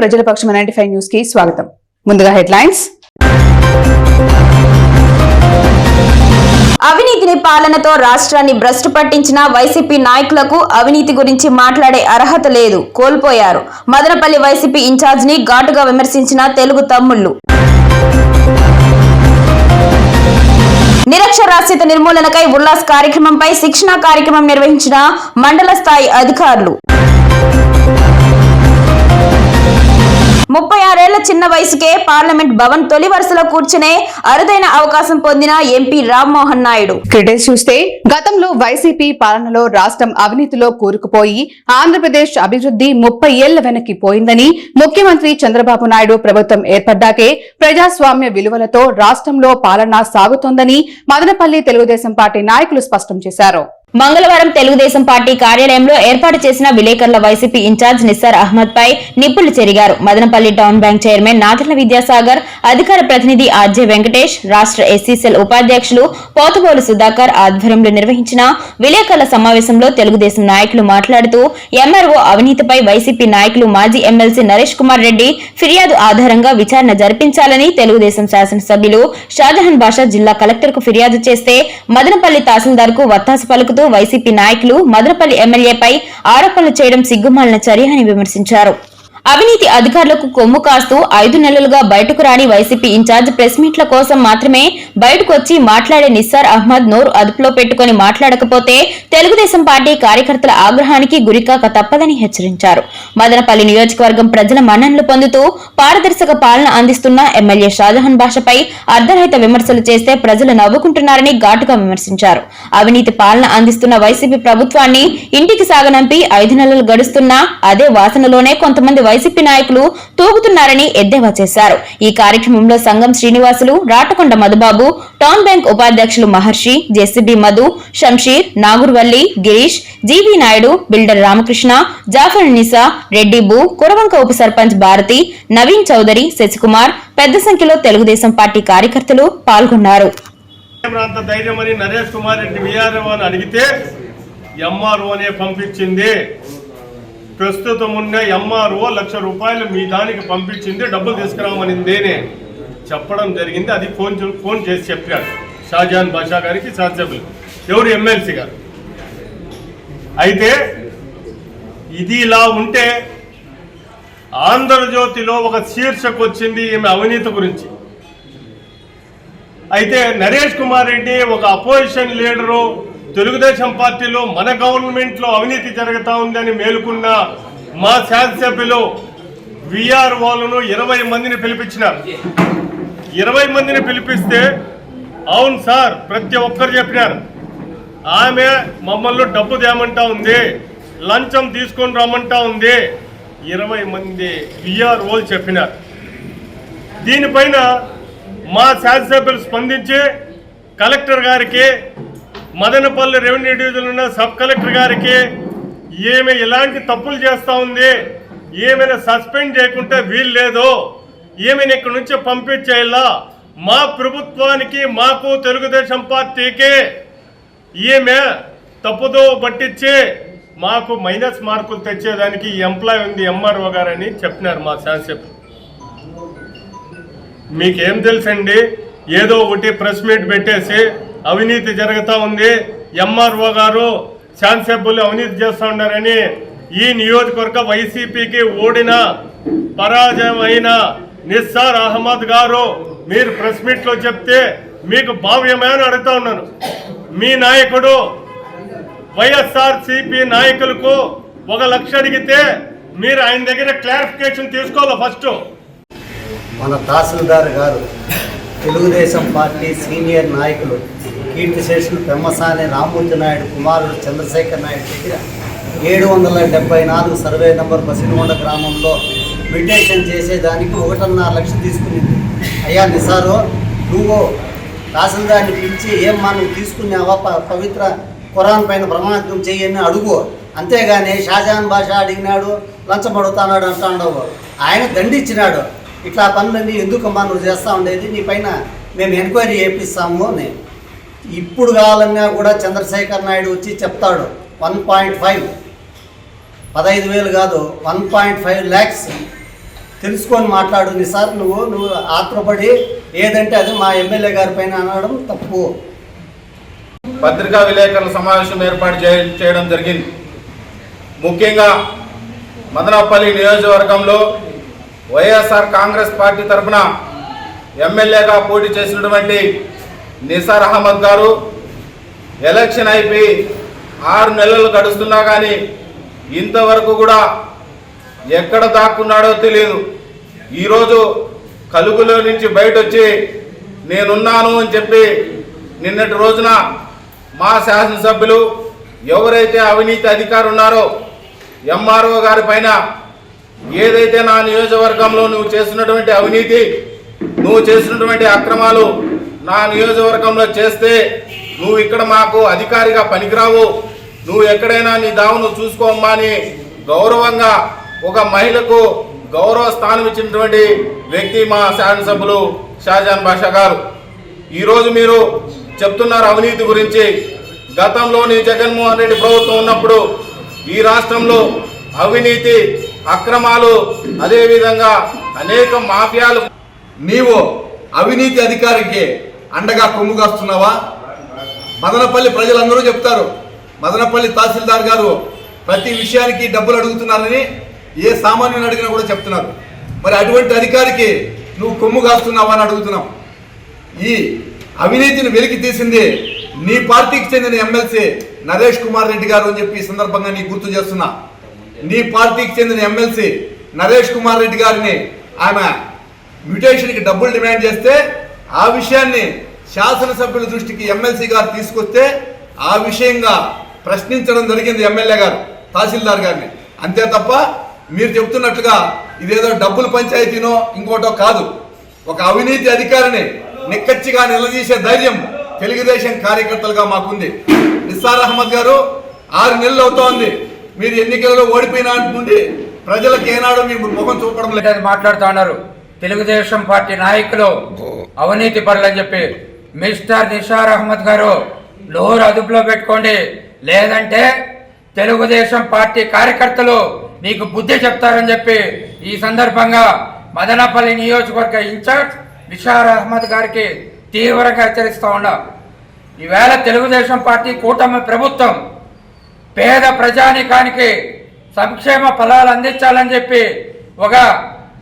ప్రజల పక్షం ninety five న్యూస్కి స్వాగతం. ముందుగా హెడ్లైన్స్. అవినీతిని పాలనతో రాష్ట్రాన్ని భ్రష్టు పట్టించిన వైసీపీ నాయకులకు అవినీతి గురించి మాట్లాడే అర్హత లేదు కోల్పోయారు. మదనపల్లి వైసీపీ ఇన్ఛార్జ్ని ఘాటుగా విమర్శించిన తెలుగు తమ్ముళ్ళు నిరక్షరాస్యత నిర్మూలనకై ఉల్లాస్ కార్యక్రమంపై శిక్షణా కార్యక్రమం నిర్వహించిన మండల స్థాయి అధికారులు. ముప్పై ఆరేళ్ళ చిన్న వయసుకే పార్లమెంట్ భవన్ తొలి వరుసలో కూర్చునే అరుదైన అవకాశం పొందిన ఎంపీ రామ్మోహన్ నాయుడు. క్రిటిక్స్ చూస్తే గతంలో వైసీపీ పాలనలో రాష్ట్రం అవినీతిలో కూరుకుపోయి ఆంధ్రప్రదేశ్ అభివృద్ధి ముప్పై ఏళ్ళ వెనక్కి పోయిందని ముఖ్యమంత్రి చంద్రబాబు నాయుడు ప్రభుత్వం ఏర్పడ్డాకే ప్రజాస్వామ్య విలువలతో రాష్ట్రంలో పాలన సాగుతోందని మదనపల్లి తెలుగుదేశం పార్టీ నాయకులు స్పష్టం చేశారు. మంగళవారం తెలుగుదేశం పార్టీ కార్యాలయంలో ఏర్పాటు చేసిన విలేకరుల వైసీపీ ఇన్ఛార్జ్ నిస్సార్ అహ్మద్ పై నిప్పులు చెరిగారు. Madanapalle town bank chairman Nadarla Vidyasagar అధికార ప్రతినిధి ఆర్జే వెంకటేష్ రాష్ట్ర ఎస్సీసెల్ ఉపాధ్యక్షులు పోతబోలు సుధాకర్ ఆధ్వర్యంలో నిర్వహించిన విలేకరుల సమావేశంలో తెలుగుదేశం నాయకులు మాట్లాడుతూ ఎంఆర్ఓ అవినీతిపై వైసీపీ నాయకులు మాజీ ఎమ్మెల్సీ నరేష్ కుమార్ రెడ్డి ఫిర్యాదు ఆధారంగా విచారణ జరిపించాలని తెలుగుదేశం శాసనసభ్యులు షాజహాన్ బాషా జిల్లా కలెక్టర్కు ఫిర్యాదు చేస్తే మదనపల్లి తహసీల్దార్కు వత్తాసు పలుకుతూ వైసీపీ నాయకులు మదనపల్లి ఎమ్మెల్యేపై ఆరోపణలు చేయడం సిగ్గుమాలిన చర్య అని విమర్శించారు. అవినీతి అధికారులకు కొమ్ము కాస్తూ ఐదు నెలలుగా బయటకు రాని వైసీపీ ఇన్ఛార్జ్ ప్రెస్ మీట్ల కోసం మాత్రమే బయటకు వచ్చి మాట్లాడే నిస్సార్ అహ్మద్ నోరు అదుపులో పెట్టుకుని మాట్లాడకపోతే తెలుగుదేశం పార్టీ కార్యకర్తల ఆగ్రహానికి గురికాక తప్పదని హెచ్చరించారు. మదనపల్లి నియోజకవర్గం ప్రజల మన్ననలు పొందుతూ పారదర్శక పాలన అందిస్తున్న ఎమ్మెల్యే షాజహాన్ భాషపై అర్ధరహిత విమర్శలు చేస్తే ప్రజలు నవ్వుకుంటున్నారని ఘాటుగా విమర్శించారు. అవినీతి పాలన అందిస్తున్న వైసీపీ ప్రభుత్వాన్ని ఇంటికి సాగనంపి ఐదు నెలలు గడుస్తున్నా అదే వాసనలోనే కొంతమంది వైసీపీ నాయకులు తూగుతున్నారని ఎద్దేవా చేశారు. ఈ కార్యక్రమంలో సంఘం శ్రీనివాసులు రాటకొండ మధుబాబు టౌన్ బ్యాంక్ ఉపాధ్యక్షులు Maharshi JCB Madhu Shamsheer Nagurvalli Girish GV Naidu builder Ramakrishna Jafar Nisa రెడ్డిబు Kuravanka ఉప సర్పంచ్ భారతి నవీన్ చౌదరి శశికుమార్ పెద్ద సంఖ్యలో తెలుగుదేశం పార్టీ కార్యకర్తలు పాల్గొన్నారు. ప్రాంత ధైర్యం అని నరేష్ కుమార్ రెడ్డి విఆర్ఓ అని అడిగితే ఎంఆర్ఓనే పంపించింది. ప్రస్తుతం ఉన్న ఎంఆర్ఓ లక్ష రూపాయలు మీ దానికి పంపించింది డబ్బులు తీసుకురామనిందేనే చెప్పడం జరిగింది. అది ఫోన్ చూ- ఫోన్ చేసి చెప్పాడు. షాజాన్ బాషా గారికి శాసనసభ్యులు ఎవరు? ఎమ్మెల్సీ గారు. అయితే ఇది ఇలా ఉంటే ఆంధ్రజ్యోతిలో ఒక శీర్షకు వచ్చింది ఈమె అవినీతి గురించి. అయితే నరేష్ కుమార్ రెడ్డి ఒక అపోజిషన్ లీడరు తెలుగుదేశం పార్టీలో మన గవర్నమెంట్లో అవినీతి జరుగుతా ఉందని మేలుకున్న మా శాసనసభ్యులు విఆర్ఓలను ఇరవై మందిని పిలిపించినారు. ఇరవై మందిని పిలిపిస్తే అవును సార్ ప్రతి ఒక్కరు చెప్పినారు. ఆమె మమ్మల్ని డబ్బు తేమంటా ఉంది లంచం తీసుకొని రమ్మంటా ఉంది. ఇరవై మంది విఆర్ఓలు చెప్పినారు. దీనిపైన మా శాసనసభ్యులు స్పందించి కలెక్టర్ గారికి మదనపల్లి రెవెన్యూ డివిజన్ ఉన్న సబ్ కలెక్టర్ గారికి ఏమి ఎలాంటి తప్పులు చేస్తూ ఉంది? ఏమైనా సస్పెండ్ చేయకుంటే వీలు లేదు. ఏమైనా ఇక్కడి నుంచి పంపించేయాలా? మా ప్రభుత్వానికి మాకు తెలుగుదేశం పార్టీకి ఈమె తప్పుదో పట్టించి మాకు మైనస్ మార్కులు తెచ్చేదానికి ఎంప్లాయ్ ఉంది ఎంఆర్ఓ గారని చెప్పినారు మా శాసనసభ్యులు. మీకేం తెలుసండి? ఏదో ఒకటి ప్రెస్ మీట్ పెట్టేసి అవినీతి జరుగుతూ ఉంది. ఎంఆర్ఓ గారు శాన్సెబుల్ అవినీతి చేస్తూ ఉన్నారని ఈ నియోజకవర్గ వైసీపీకి ఓడిన పరాజయం అయిన నిస్సార్ అహ్మద్ గారు మీరు ప్రెస్ మీట్లో చెప్తే మీకు భావ్యమే అని అడుగుతా ఉన్నాను. మీ నాయకుడు వైఎస్ఆర్ సిపి నాయకులకు ఒక లక్ష అడిగితే మీరు ఆయన దగ్గర క్లారిఫికేషన్ తీసుకోవాలి ఫస్ట్? మన తహసీల్దార్ గారు తెలుగుదేశం పార్టీ సీనియర్ నాయకులు కీర్తిశేషులు పెమ్మసాని రామూర్తి నాయుడు కుమారుడు చంద్రశేఖర్ నాయుడు దగ్గర ఏడు వందల డెబ్బై నాలుగు సర్వే నంబర్ బసినగొండ గ్రామంలో మెడిటేషన్ చేసేదానికి ఒకటిన్నర లక్షలు తీసుకునింది. అయ్యా నిసారు నువ్వు తహసీల్దార్ని పిలిచి ఏం మనం తీసుకున్నావా? పవిత్ర ఖురాన్ పైన ప్రమాణం చేయని అడుగు. అంతేగాని షాజహాన్ భాష అడిగినాడు లంచం అడుగుతాడు అంటాడు ఆయన దండిచ్చినాడు. ఇట్లా పనులన్నీ ఎందుకమ్మా నువ్వు చేస్తూ ఉండేది? నీ పైన మేము ఎంక్వైరీ చేపిస్తాము అని. ఇప్పుడు కావాలన్నా కూడా చంద్రశేఖర్ నాయుడు వచ్చి చెప్తాడు వన్ పాయింట్ ఫైవ్. పదహైదు వేలు కాదు వన్ పాయింట్ ఫైవ్ ల్యాక్స్. తెలుసుకొని మాట్లాడు సార్ నువ్వు నువ్వు ఆత్రపడి ఏదంటే అది మా ఎమ్మెల్యే గారి పైన అనడం తప్పు. పత్రికా విలేకరుల సమావేశం ఏర్పాటు చేయడం జరిగింది. ముఖ్యంగా మదనపల్లి నియోజకవర్గంలో వైఎస్ఆర్ కాంగ్రెస్ పార్టీ తరఫున ఎమ్మెల్యేగా పోటీ చేసినటువంటి నిసార్ అహ్మద్ గారు ఎలక్షన్ అయిపోయి ఆరు నెలలు గడుస్తున్నా కానీ ఇంతవరకు కూడా ఎక్కడ దాక్కున్నాడో తెలియదు ఈరోజు కలుగులో నుంచి బయట వచ్చి నేనున్నాను అని చెప్పి నిన్నటి రోజున మా శాసనసభ్యులు ఎవరైతే అవినీతి అధికారు ఉన్నారో ఎంఆర్ఓ గారి పైన ఏదైతే నా నియోజకవర్గంలో నువ్వు చేస్తున్నటువంటి అవినీతి నువ్వు చేసినటువంటి అక్రమాలు నా నియోజకవర్గంలో చేస్తే నువ్వు ఇక్కడ మాకు అధికారిగా పనికిరావు. నువ్వు ఎక్కడైనా నీ దావును చూసుకోమ్మా అని గౌరవంగా ఒక మహిళకు గౌరవ స్థానం ఇచ్చినటువంటి వ్యక్తి మా శాసనసభ్యులు షాజాన్ బాషా గారు. ఈరోజు మీరు చెప్తున్నారు అవినీతి గురించి. గతంలోని జగన్మోహన్ రెడ్డి ప్రభుత్వం ఉన్నప్పుడు ఈ రాష్ట్రంలో అవినీతి అక్రమాలు అదేవిధంగా అనేక మాఫియాలు. నీవు అవినీతి అధికారికి అండగా కొమ్ము కాస్తున్నావా? మదనపల్లి ప్రజలందరూ చెప్తారు మదనపల్లి తహసీల్దార్ గారు ప్రతి విషయానికి డబ్బులు అడుగుతున్నారని ఏ సామాన్యుని అడిగినా కూడా చెప్తున్నారు. మరి అటువంటి అధికారికి నువ్వు కొమ్ము కాస్తున్నావా అని అడుగుతున్నావు ఈ అవినీతిని వెలికి తీసింది నీ పార్టీకి చెందిన ఎమ్మెల్సీ నరేష్ కుమార్ రెడ్డి గారు అని చెప్పి ఈ సందర్భంగా నీకు గుర్తు చేస్తున్నా. నీ పార్టీకి చెందిన ఎమ్మెల్సీ నరేష్ కుమార్ రెడ్డి గారిని ఆమె మ్యూటేషన్కి డబ్బులు డిమాండ్ చేస్తే ఆ విషయాన్ని శాసనసభ్యుల దృష్టికి ఎమ్మెల్సీ గారు తీసుకొస్తే ఆ విషయంగా ప్రశ్నించడం జరిగింది ఎమ్మెల్యే గారు తహసీల్దార్ గారిని. అంతే తప్ప మీరు చెప్తున్నట్లుగా ఇదేదో డబ్బులు పంచాయతీనో ఇంకోటో కాదు. ఒక అవినీతి అధికారిని నిక్కచ్చిగా నిలదీసే ధైర్యం తెలుగుదేశం కార్యకర్తలుగా మాకుంది. నిస్సార్ అహ్మద్ గారు ఆరు నెలలు అవుతోంది. మీరు ఎన్నికలలో ఓడిపోయిన నుండి ప్రజలకు ఏనాడు మీ ముఖం చూపడం లేదు. మాట్లాడుతూ ఉన్నారు. తెలుగుదేశం పార్టీ నాయకులు అవినీతి పరులని చెప్పి మిస్టర్ నిషార్ అహ్మద్ గారు నోరు అదుపులో పెట్టుకోండి. లేదంటే తెలుగుదేశం పార్టీ కార్యకర్తలు నీకు బుద్ధి చెప్తారని చెప్పి ఈ సందర్భంగా మదనపల్లి నియోజకవర్గ ఇన్ఛార్జ్ నిషార్ అహ్మద్ గారికి తీవ్రంగా హెచ్చరిస్తూ ఉన్నా. ఈవేళ తెలుగుదేశం పార్టీ కూటమి ప్రభుత్వం పేద ప్రజానికానికి సంక్షేమ ఫలాలు అందించాలని చెప్పి ఒక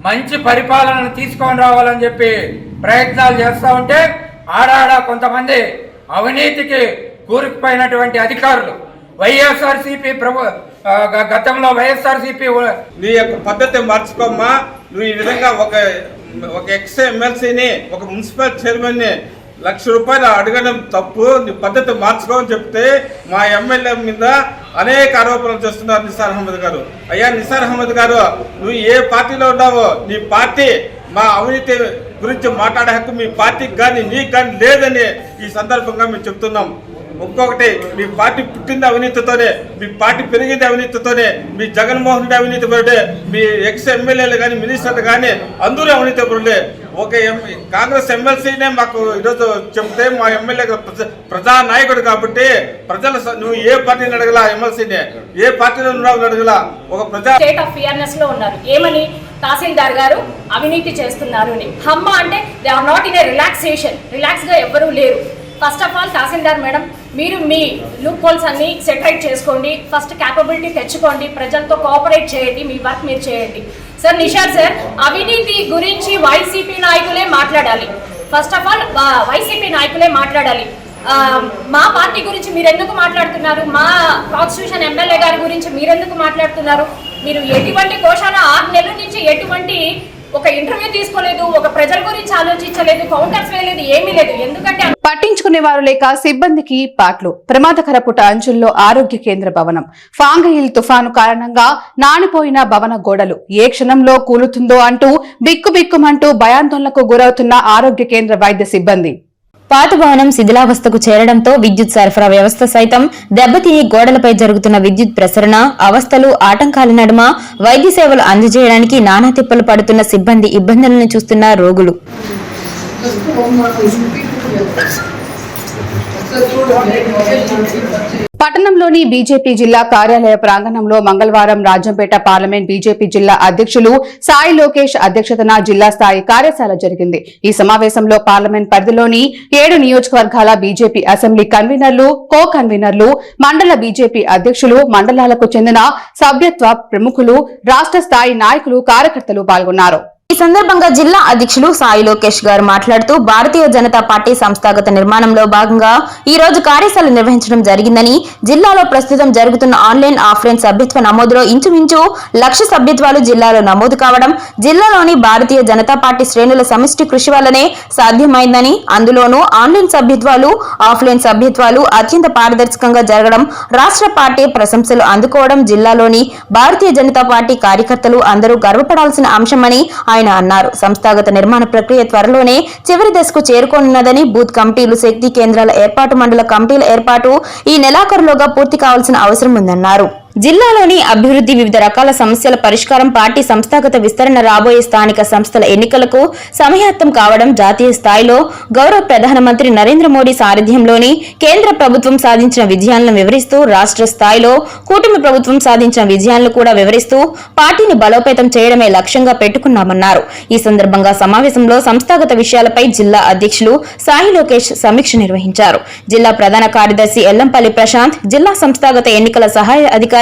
మంచి పరిపాలనను తీసుకొని రావాలని చెప్పి ప్రయత్నాలు చేస్తూ ఉంటే ఆడాడ కొంతమంది అవినీతికి కూరుకుపోయినటువంటి అధికారులు. వైఎస్ఆర్సీపీ ప్రభు గతంలో వైఎస్ఆర్సీపీ నీ యొక్క పద్ధతి మార్చుకోమ్మా. నువ్వు ఈ విధంగా ఒక ఒక ఎక్స్ ఎమ్మెల్సీని ఒక మున్సిపల్ చైర్మన్ని లక్ష రూపాయలు అడగడం తప్పు నీ పద్ధతి మార్చుకోమని చెప్తే మా ఎమ్మెల్యే మీద అనేక ఆరోపణలు చేస్తున్నారు నిసార్ అహ్మద్ గారు. అయ్యా నిసార్ అహ్మద్ గారు నువ్వు ఏ పార్టీలో ఉన్నావో నీ పార్టీ మా అవినీతి గురించి మాట్లాడే హక్కు మీ పార్టీకి కానీ నీకు కానీ లేదని ఈ సందర్భంగా మేము చెప్తున్నాం. ఇంకొకటి మీ పార్టీ పుట్టింది అవినీతితోనే మీ పార్టీ పెరిగింది అవినీతితోనే మీ జగన్మోహన్ రెడ్డి అవినీతి పరుడే మీ ఎక్స్ ఎమ్మెల్యేలు కానీ మినిస్టర్లు కానీ అందరూ అవినీతి పరులే. ఒక ఎం కాంగ్రెస్ ఎమ్మెల్సీనే మాకు ఈరోజు చెప్తే మా ఎమ్మెల్యే ప్రజా ప్రజా నాయకుడు కాబట్టి ప్రజల నువ్వు ఏ పార్టీని అడగలా ఎమ్మెల్సీనే? ఏ పార్టీలో ఉన్నావు అడగలా? ఒక ప్రజా స్టేట్ ఆఫ్ ఫియర్నెస్లో ఉన్నారు. ఏమని? తహసీల్దార్ గారు అవినీతి చేస్తున్నారు అని. హమ్మ అంటే they are not in a relaxation రిలాక్స్గా ఎవరూ లేరు. First of all tahsildar madam మీరు మీ లూప్ హోల్స్ అన్ని సెటరైట్ చేసుకోండి. ఫస్ట్ క్యాపబిలిటీ తెచ్చుకోండి. ప్రజలతో కోఆపరేట్ చేయండి. మీ వర్క్ మీరు చేయండి. సార్ నిషాద్ సార్ అవినీతి గురించి వైసీపీ నాయకులే మాట్లాడాలి. ఫస్ట్ ఆఫ్ ఆల్ వైసీపీ నాయకులే మాట్లాడాలి. మా పార్టీ గురించి మీరు ఎందుకు మాట్లాడుతున్నారు? మా కాన్స్టిట్యూషన్ ఎమ్మెల్యే గారి గురించి మీరెందుకు మాట్లాడుతున్నారు? మీరు ఎటువంటి కోశాల ఆరు నెలల నుంచి ఎటువంటి ఒక ఇంటర్వ్యూ తీసుకోలేదు ఒక ప్రజల గురించి ఆలోచించలేదు కౌంటర్స్ వేయలేదు ఏమీ లేదు. ఎందుకంటే పట్టించుకునే వారు లేక సిబ్బందికి పాట్లు. ప్రమాదకర పుట అంచుల్లో ఆరోగ్య కేంద్ర భవనం. ఫాంగహిల్ తుఫాను కారణంగా నానిపోయిన భవన గోడలు. ఏ క్షణంలో కూలుతుందో అంటూ బిక్కుబిక్కుమంటూ భయాందోళనకు గురవుతున్న ఆరోగ్య కేంద్ర వైద్య సిబ్బంది. పాత భవనం శిథిలావస్థకు చేరడంతో విద్యుత్ సరఫరా వ్యవస్థ సైతం దెబ్బతిని గోడలపై జరుగుతున్న విద్యుత్ ప్రసరణ అవస్థలు ఆటంకాల నడుమ వైద్య సేవలు అందజేయడానికి నానా తిప్పలు పడుతున్న సిబ్బంది ఇబ్బందులను చూస్తున్న రోగులు. పట్టణంలోని బీజేపీ జిల్లా కార్యాలయ ప్రాంగణంలో మంగళవారం రాజంపేట పార్లమెంట్ బీజేపీ జిల్లా అధ్యక్షులు సాయి లోకేష్ అధ్యక్షతన జిల్లా స్థాయి కార్యశాల జరిగింది. ఈ సమావేశంలో పార్లమెంట్ పరిధిలోని ఏడు నియోజకవర్గాల బీజేపీ అసెంబ్లీ కన్వీనర్లు కో కన్వీనర్లు మండల బీజేపీ అధ్యక్షులు మండలాలకు చెందిన సభ్యత్వ ప్రముఖులు రాష్ట్ర స్థాయి నాయకులు కార్యకర్తలు పాల్గొన్నారు. ఈ సందర్భంగా జిల్లా అధ్యక్షులు సాయి లోకేష్ గారు మాట్లాడుతూ భారతీయ జనతా పార్టీ సంస్థాగత నిర్మాణంలో భాగంగా ఈ రోజు కార్యశాల నిర్వహించడం జరిగిందని జిల్లాలో ప్రస్తుతం జరుగుతున్న ఆన్లైన్ ఆఫ్లైన్ సభ్యత్వ నమోదులో ఇంచుమించు లక్ష సభ్యత్వాలు జిల్లాలో నమోదు కావడం జిల్లాలోని భారతీయ జనతా పార్టీ శ్రేణుల సమిష్టి కృషి వల్లనే సాధ్యమైందని అందులోనూ ఆన్లైన్ సభ్యత్వాలు ఆఫ్లైన్ సభ్యత్వాలు అత్యంత పారదర్శకంగా జరగడం రాష్ట్ర పార్టీ ప్రశంసలు అందుకోవడం జిల్లాలోని భారతీయ జనతా పార్టీ కార్యకర్తలు అందరూ గర్వపడాల్సిన అంశమని ఆయన అన్నారు. సంస్థాగత నిర్మాణ ప్రక్రియ త్వరలోనే చివరి దశకు చేరుకోనున్నదని బూత్ కమిటీలు శక్తి కేంద్రాల ఏర్పాటు మండల కమిటీల ఏర్పాటు ఈ నెలాఖరులోగా పూర్తి కావాల్సిన అవసరం ఉందన్నారు. జిల్లాలోని అభివృద్ధి వివిధ రకాల సమస్యల పరిష్కారం పార్టీ సంస్థాగత విస్తరణ రాబోయే స్థానిక సంస్థల ఎన్నికలకు సమయాత్తం కావడం జాతీయ స్థాయిలో గౌరవ ప్రధానమంత్రి నరేంద్ర మోడీ సారథ్యంలోని కేంద్ర ప్రభుత్వం సాధించిన విజయాలను వివరిస్తూ రాష్ట్ర స్థాయిలో కూటమి ప్రభుత్వం సాధించిన విజయాలను కూడా వివరిస్తూ పార్టీని బలోపేతం చేయడమే లక్ష్యంగా పెట్టుకున్నామన్నారు. ఈ సందర్భంగా సమావేశంలో సంస్థాగత విషయాలపై జిల్లా అధ్యక్షులు సాయి లోకేష్ సమీక్ష నిర్వహించారు. జిల్లా ప్రధాన కార్యదర్శి ఎల్లంపల్లి ప్రశాంత్ జిల్లా సంస్థాగత ఎన్నికల సహాయ అధికారి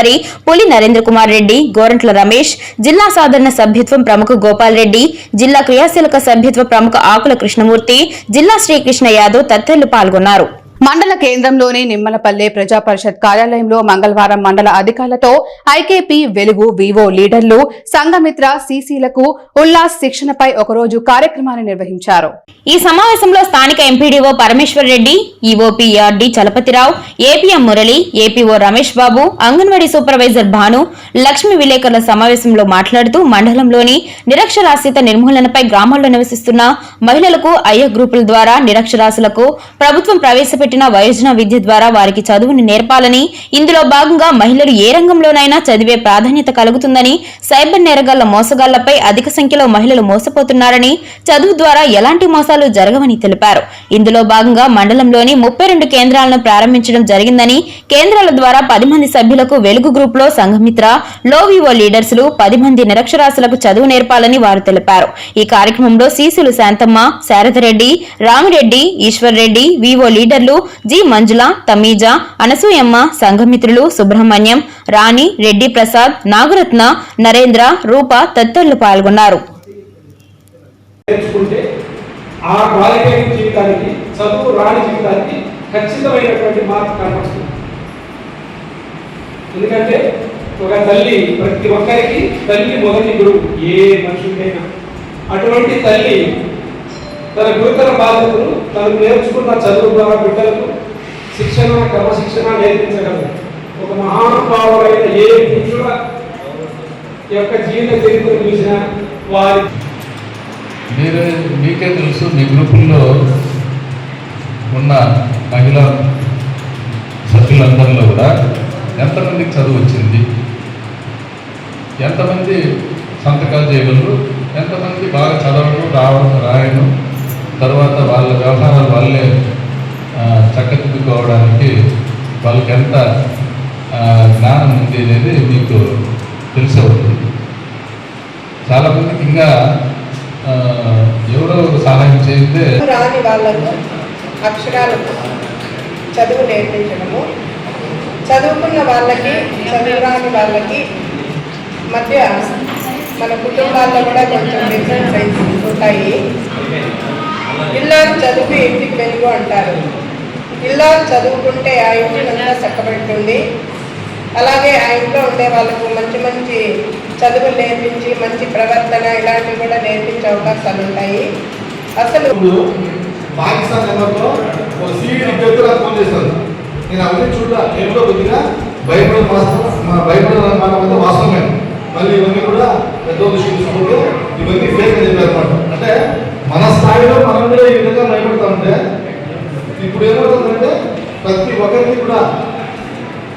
పులి నరేంద్ర కుమార్ రెడ్డి గోరంట్ల రమేష్ జిల్లా సాధారణ సభ్యత్వం ప్రముఖ గోపాల్ రెడ్డి జిల్లా క్రియాశీలక సభ్యత్వ ప్రముఖ ఆకుల కృష్ణమూర్తి జిల్లా శ్రీకృష్ణ యాదవ్ తదితరులు పాల్గొన్నారు. మండల కేంద్రంలోని నిమ్మలపల్లె ప్రజా పరిషత్ కార్యాలయంలో మంగళవారం మండల అధికారులతో ఐకేపీ వెలుగు వివో లీడర్లు సంఘమిత్ర సీసీలకు ఉల్లాస్ శిక్షణపై ఒకరోజు కార్యక్రమాన్ని నిర్వహించారు. ఈ సమావేశంలో స్థానిక MPDO Parameshwar Reddy EOPRD Chalapathirao APM Murali APO Ramesh Babu anganwadi supervisor Bhanu Lakshmi విలేకరుల సమావేశంలో మాట్లాడుతూ మండలంలోని నిరక్షరాస్యత నిర్మూలనపై గ్రామాల్లో నివసిస్తున్న మహిళలకు అయ్య గ్రూపుల ద్వారా నిరక్షరాస్యులకు ప్రభుత్వం ప్రవేశపెట్టి ప్రవేశపెట్టిన వయోజన విద్య ద్వారా వారికి చదువుని నేర్పాలని ఇందులో భాగంగా మహిళలు ఏ రంగంలోనైనా చదివే ప్రాధాన్యత కలుగుతుందని సైబర్ నేరగాళ్ళ మోసగాళ్ళపై అధిక సంఖ్యలో మహిళలు మోసపోతున్నారని చదువు ద్వారా ఎలాంటి మోసాలు జరగవని తెలిపారు. ఇందులో భాగంగా మండలంలోని ముప్పై రెండు కేంద్రాలను ప్రారంభించడం జరిగిందని కేంద్రాల ద్వారా పది మంది సభ్యులకు వెలుగు గ్రూప్లో సంఘమిత్ర లో వివో లీడర్స్లు పది మంది నిరక్షరాస్యులకు చదువు నేర్పాలని వారు తెలిపారు. ఈ కార్యక్రమంలో సీసులు శాంతమ్మ శారదరెడ్డి రామిరెడ్డి ఈశ్వర్ రెడ్డి వివో లీడర్లు జి మంజుల తమీజ అనసూయమ్మ సంఘమిత్రులు సుబ్రహ్మణ్యం రాణి రెడ్డి ప్రసాద్ నాగరత్న నరేంద్ర రూప తదితరులు పాల్గొన్నారు. ఆ క్వాలిఫైయింగ్ జీవితానికి చదువు రాని జీవితానికి ఖచ్చితమైనటువంటి మార్పు కనపడుతుంది. ఎందుకంటే ఒక తల్లి ప్రతి ఒక్కరికి తల్లి మొదటి గురువు ఏ మనుషులకైనా అటువంటి తల్లి తన గురుతర బాధ్యతలు తను నేర్చుకున్న చదువు ద్వారా బిడ్డలకు శిక్షణ క్రమశిక్షణ నేర్పించగలరు ఒక మహానుభావుడైన ఏ పురుషుల యొక్క జీవిత చరిత్ర చూసినా వారి మీరే మీకే తెలుసు మీ గ్రూపుల్లో ఉన్న మహిళా సభ్యులందరిలో కూడా ఎంతమందికి చదువు వచ్చింది? ఎంతమంది సంతకాలు చేయగలరు? ఎంతమంది బాగా చదవడం రావడం రాయడం? తర్వాత వాళ్ళ వ్యవహారాలు వాళ్ళే చక్కదిద్దుకోవడానికి వాళ్ళకి ఎంత జ్ఞానం ఉంది అనేది మీకు తెలిసే ఉంటుంది. చాలామందికి ఇంకా ఎవరో సహాయం చేస్తే రాని వాళ్ళకు అక్షరాలకు చదువు నేర్పించడము. చదువుకున్న వాళ్ళకి చదువురాని వాళ్ళకి మధ్య మన కుటుంబాల్లో కూడా కొంచెం డిఫరెన్స్ ఉంటాయి. ఇల్లాలు చదువు ఇంటికి వెలుగు అంటారు. ఇల్లాలు చదువుకుంటే ఆ ఇంటి ఇంటినంతా చక్కబెడుతుంది. అలాగే ఆ ఇంట్లో ఉండే వాళ్ళకు మంచి మంచి చదువులు నేర్పించి మంచి ప్రవర్తన ఇలాంటివి కూడా నేర్పించే అవకాశాలు ఉంటాయి. అసలు పాకిస్తాన్ నెంబర్లో సీడీ ఫోన్ నేను అవన్నీ చూడ ఏంటో కొద్దిగా భయపడే వాస్తవం మన భయపడే మాట వాస్తవమే. మళ్ళీ ఇవన్నీ కూడా పెద్ద దృష్టి తీసుకుంటూ ఇవన్నీ ఫేక్ అని చెప్పారు అనమాట అంటే మన స్థాయిలో మనం కూడా ఈ విధంగా భయపడతా ఉంటే ఇప్పుడు ఏమవుతుందంటే ప్రతి ఒక్కరికి కూడా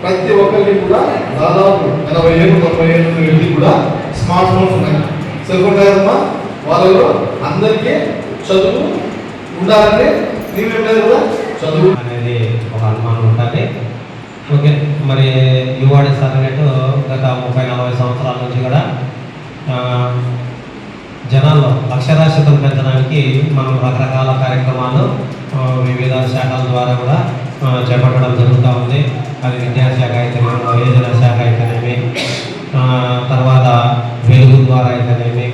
ప్రతి ఒక్కరికి కూడా దాదాపు ఎనభై ఏళ్ళు తొంభై ఏళ్ళు వ్యక్తి కూడా స్మార్ట్ ఫోన్స్ ఉన్నాయి సెల్ ఫోన్ కాదమ్మా వాళ్ళలో అందరికీ చదువు ఉండాలంటే నీవేం లేదు కూడా చదువు అనేది ఒక అనుమానం ఉంటుంది ఓకే మరి యువాడి సర్వేటు గత ముప్పై నలభై సంవత్సరాల నుంచి కూడా ఆ, జనాల్లో అక్షరాస్యతను పెంచడానికి మనం రకరకాల కార్యక్రమాలు ఆ, వివిధ శాఖల ద్వారా కూడా ఆ, చేపట్టడం జరుగుతూ ఉంది అది విద్యాశాఖ అయితేనేమి యోజన శాఖ అయితేనేమి తర్వాత వెలుగు ద్వారా అయితేనేమి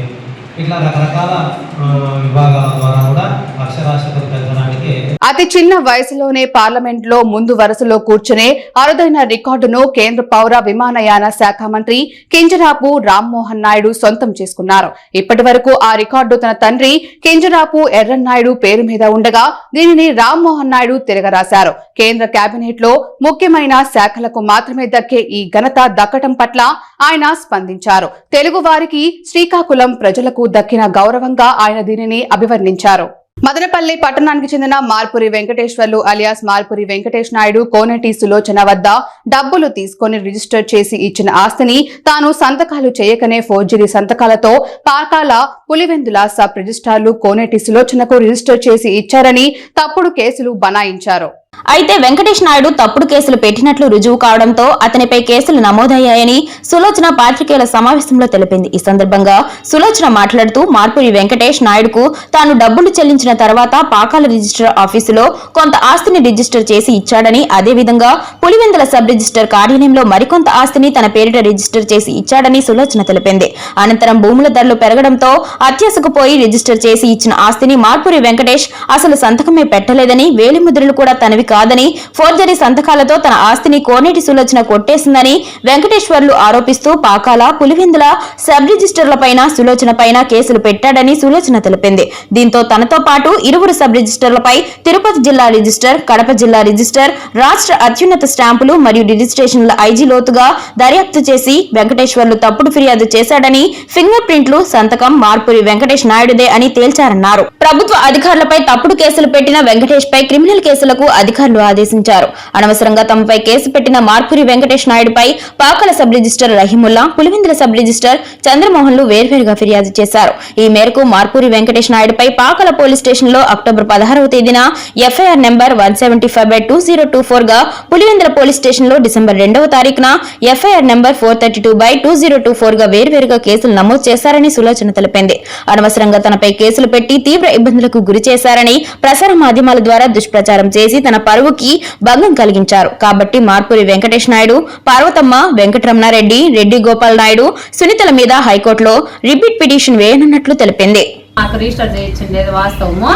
ఇట్లా రకరకాల ఆ, విభాగాల ద్వారా కూడా అక్షరాస్యతను పెంచడానికి అతి చిన్న వయసులోనే పార్లమెంట్లో ముందు వరుసలో కూర్చునే అరుదైన రికార్డును కేంద్ర పౌర విమానయాన శాఖ మంత్రి కింజరాపు రామ్మోహన్ నాయుడు సొంతం చేసుకున్నారు. ఇప్పటి వరకు ఆ రికార్డు తన తండ్రి కింజరాపు ఎర్రన్నాయుడు పేరు మీద ఉండగా దీనిని రామ్మోహన్ నాయుడు తిరగరాశారు. కేంద్ర కేబినెట్లో ముఖ్యమైన శాఖలకు మాత్రమే దక్కే ఈ ఘనత దక్కటం పట్ల ఆయన స్పందించారు. తెలుగు వారికి శ్రీకాకుళం ప్రజలకు దక్కిన గౌరవంగా ఆయన దీనిని అభివర్ణించారు. మదనపల్లి పట్టణానికి చెందిన మార్పురి వెంకటేశ్వర్లు అలియాస్ మార్పురి వెంకటేష్ నాయుడు కోనటి సులోచన వద్ద డబ్బులు తీసుకొని రిజిస్టర్ చేసి ఇచ్చిన ఆస్తిని తాను సంతకాలు చేయకనే ఫోర్జరీ సంతకాలతో పాకాల పులివెందుల సబ్ రిజిస్టార్లు కోనేటి సులోచనకు రిజిస్టర్ చేసి ఇచ్చారని తప్పుడు కేసులు బనాయించారు. అయితే వెంకటేష్ నాయుడు తప్పుడు కేసులు పెట్టినట్లు రుజువు కావడంతో అతనిపై కేసులు నమోదయ్యాయని సులోచన పాత్రికేయుల సమావేశంలో తెలిపింది. ఈ సందర్భంగా సులోచన మాట్లాడుతూ మార్పురి వెంకటేష్ నాయుడుకు తాను డబ్బులు చెల్లించిన తర్వాత పాకాల రిజిస్టర్ ఆఫీసులో కొంత ఆస్తిని రిజిస్టర్ చేసి ఇచ్చాడని అదేవిధంగా పులివెందుల సబ్ రిజిస్టర్ కార్యాలయంలో మరికొంత ఆస్తిని తన పేరిట రిజిస్టర్ చేసి ఇచ్చాడని సులోచన తెలిపింది. అనంతరం భూముల ధరలు పెరగడంతో అత్యాశకు పోయి రిజిస్టర్ చేసి ఇచ్చిన ఆస్తిని మార్పురి వెంకటేష్ అసలు సంతకమే పెట్టలేదని వేలిముద్రలు కూడా తనవి కాదని ఫోర్జరీ సంతకాలతో తన ఆస్తిని కోనేటి సులోచన కొట్టేసిందని వెంకటేశ్వర్లు ఆరోపిస్తూ పాకాల పులివెందుల సబ్ రిజిస్టర్లపైన సులోచన పైన కేసులు పెట్టాడని సులోచన తెలిపింది. దీంతో తనతో పాటు ఇరువురు సబ్ రిజిస్టర్లపై తిరుపతి జిల్లా రిజిస్టర్ కడప జిల్లా రిజిస్టర్ రాష్ట్ర అత్యున్నత స్టాంపులు మరియు రిజిస్ట్రేషన్ల ఐజీ లోతుగా దర్యాప్తు చేసి వెంకటేశ్వర్లు తప్పుడు ఫిర్యాదు చేశాడని ఫింగర్ ప్రింట్లు సంతకం మార్పురి వెంకటేష్ నాయుడుదే అని తేల్చారన్నారు. ప్రభుత్వ అధికారులపై తప్పుడు కేసులు పెట్టిన వెంకటేష్ పై క్రిమినల్ కేసులకు అధికారులు ఆదేశించారు. అనవసరంగా తమపై కేసు పెట్టిన Marpuri Venkatesh నాయుడుపై Pakala sub registrar Rahimulla Pulivendula sub registrar చంద్రమోహన్లు వేర్వేరుగా ఫిర్యాదు చేశారు. ఈ మేరకు మార్పురి వెంకటేష్ నాయుడుపై పాకల పోలీస్ స్టేషన్లో అక్టోబర్ పదహారవ తేదీన FIR number one seventy five by two zero two ఫోర్గా Pulivendula police స్టేషన్లో డిసెంబర్ రెండవ తారీఖున FIR number four thirty two by two zero two ఫోర్గా వేర్వేరుగా కేసులు నమోదు చేశారని సులోచన తెలిపింది. అనవసరంగా తనపై కేసులు పెట్టి తీవ్ర ఇబ్బందులకు గురి చేశారని ప్రసార మాధ్యమాల ద్వారా దుష్ప్రచారం చేసి తన పరువుకి భంగం కలిగించారు. కాబట్టి మార్పురి వెంకటేష్ నాయుడు పార్వతమ్మ వెంకటరమణారెడ్డి రెడ్డి గోపాల్ నాయుడు సునీతల మీద హైకోర్టులో రిపీట్ పిటిషన్ వేయనున్నట్లు తెలిపింది. మాకు రిజిస్టర్ చేయించిండేది వాస్తవము?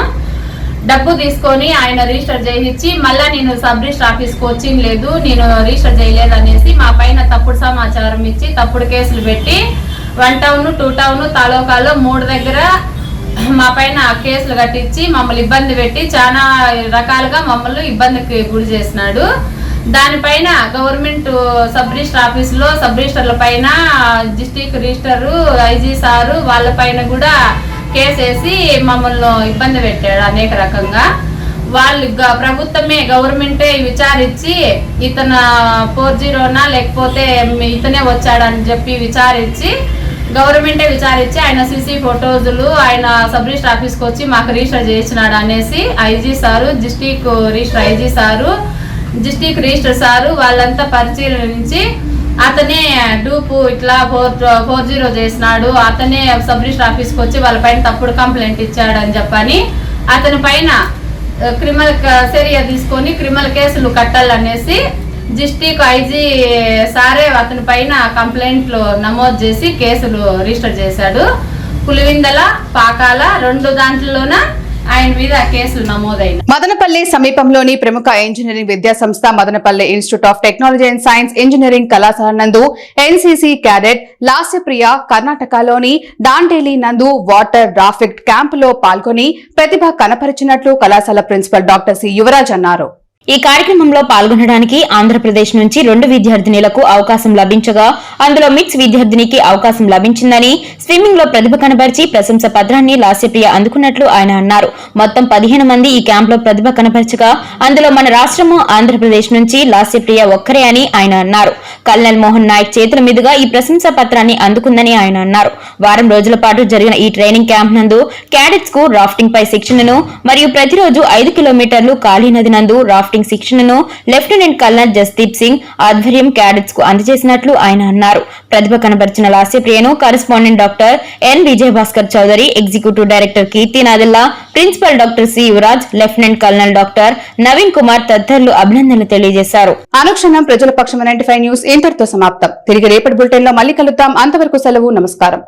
డబ్బు తీసుకొని ఆయన రిజిస్టర్ చేయించి మళ్ళా నేను సబ్ రిజిస్టర్ ఆఫీస్కి వచ్చింది లేదు నేను రిజిస్టర్ చేయలేదు అనేసి మా పైన తప్పుడు సమాచారం ఇచ్చి తప్పుడు కేసులు పెట్టి వన్ టౌన్ టూ టౌన్ తాలూకాలో మూడు దగ్గర మా పైన కేసులు కట్టించి మమ్మల్ని ఇబ్బంది పెట్టి చాలా రకాలుగా మమ్మల్ని ఇబ్బందికి గురి చేసినాడు. దానిపైన గవర్నమెంట్ సబ్ రిజిస్టర్ ఆఫీసులో సబ్ రిజిస్టర్ల పైన డిస్టిక్ రిజిస్టర్ ఐజీ సారు వాళ్ళ పైన కూడా కేసేసి మమ్మల్ని ఇబ్బంది పెట్టాడు అనేక రకంగా. వాళ్ళు గ- ప్రభుత్వమే గవర్నమెంటే విచారించి ఇతను ఫోర్ జీరోనా లేకపోతే ఇతనే వచ్చాడని చెప్పి విచారించి గవర్నమెంటే విచారించి ఆయన సీసీ ఫొటోజులు ఆయన సబ్ రిజిస్టర్ ఆఫీస్కి వచ్చి మాకు రిజిస్టర్ చేసినాడు అనేసి IG sir district registrar IG sir district registrar sir వాళ్ళంతా పరిశీలించి అతనే డూపు ఇట్లా ఫోర్ ఫోర్ జీరో చేసినాడు అతనే సబ్ రిజిస్టర్ ఆఫీస్కి వచ్చి వాళ్ళ పైన తప్పుడు కంప్లైంట్ ఇచ్చాడు అని చెప్పని అతని పైన క్రిమినల్ చర్య తీసుకొని క్రిమినల్ కేసులు కట్టాలనేసి డిస్టిక్ ఐజీ సారే అతని పైన కంప్లైంట్లు నమోదు చేసి కేసులు రిజిస్టర్ చేశాడు. పులివిందల పాకాల రెండు దాంట్లోన ఆయన మీద కేసులు నమోదైన. మదనపల్లి సమీపంలోని ప్రముఖ ఇంజనీరింగ్ విద్యా సంస్థ Madanapalle institute of technology and science engineering కళాశాల నందు ఎన్సీసీ క్యాడెట్ లాస్యప్రియ కర్ణాటకలోని డాండేలి నందు వాటర్ రాఫిక్ క్యాంపులో పాల్గొని ప్రతిభ కనపరిచినట్లు కళాశాల ప్రిన్సిపల్ డాక్టర్ సి యువరాజ్ అన్నారు. ఈ కార్యక్రమంలో పాల్గొనడానికి ఆంధ్రప్రదేశ్ నుంచి రెండు విద్యార్థినిలకు అవకాశం లభించగా అందులో మిక్స్ విద్యార్థినికి అవకాశం లభించిందని స్విమ్మింగ్లో ప్రతిభ కనబరిచి ప్రశంస పత్రాన్ని లాస్యప్రియ అందుకున్నట్లు ఆయన అన్నారు. మొత్తం పదిహేను మంది ఈ క్యాంప్లో ప్రతిభ కనపరచగా అందులో మన రాష్ట్రము ఆంధ్రప్రదేశ్ నుంచి లాస్యప్రియ ఒక్కరే అని ఆయన అన్నారు. కల్నల్ మోహన్ నాయక్ చేతుల మీదుగా ఈ ప్రశంస పత్రాన్ని అందుకుందని ఆయన అన్నారు. వారం రోజుల పాటు జరిగిన ఈ ట్రైనింగ్ క్యాంప్ నందు క్యాడెట్స్కు రాఫ్టింగ్ పై శిక్షణను మరియు ప్రతిరోజు ఐదు కిలోమీటర్లు కాళీ నది నందు రాఫ్టింగ్ డ్రాఫ్టింగ్ శిక్షణను లెఫ్టినెంట్ కల్నల్ జస్దీప్ సింగ్ ఆధ్వర్యం క్యాడెట్స్కు అందజేసినట్లు ఆయన అన్నారు. ప్రతిభ కనబరిచిన లాస్యప్రియను correspondent doctor N Vijayabhaskar Chowdary executive director Keerthi Nadella principal doctor C Yuvaraj lieutenant colonel doctor Naveen Kumar తదితరులు అభినందనలు తెలియజేశారు. అనుక్షణం ప్రజల పక్షం నైన్టీ న్యూస్ ఇంతటితో సమాప్తం. తిరిగి రేపటి బులెటిన్లో మళ్ళీ కలుద్దాం. అంతవరకు సెలవు నమస్కారం.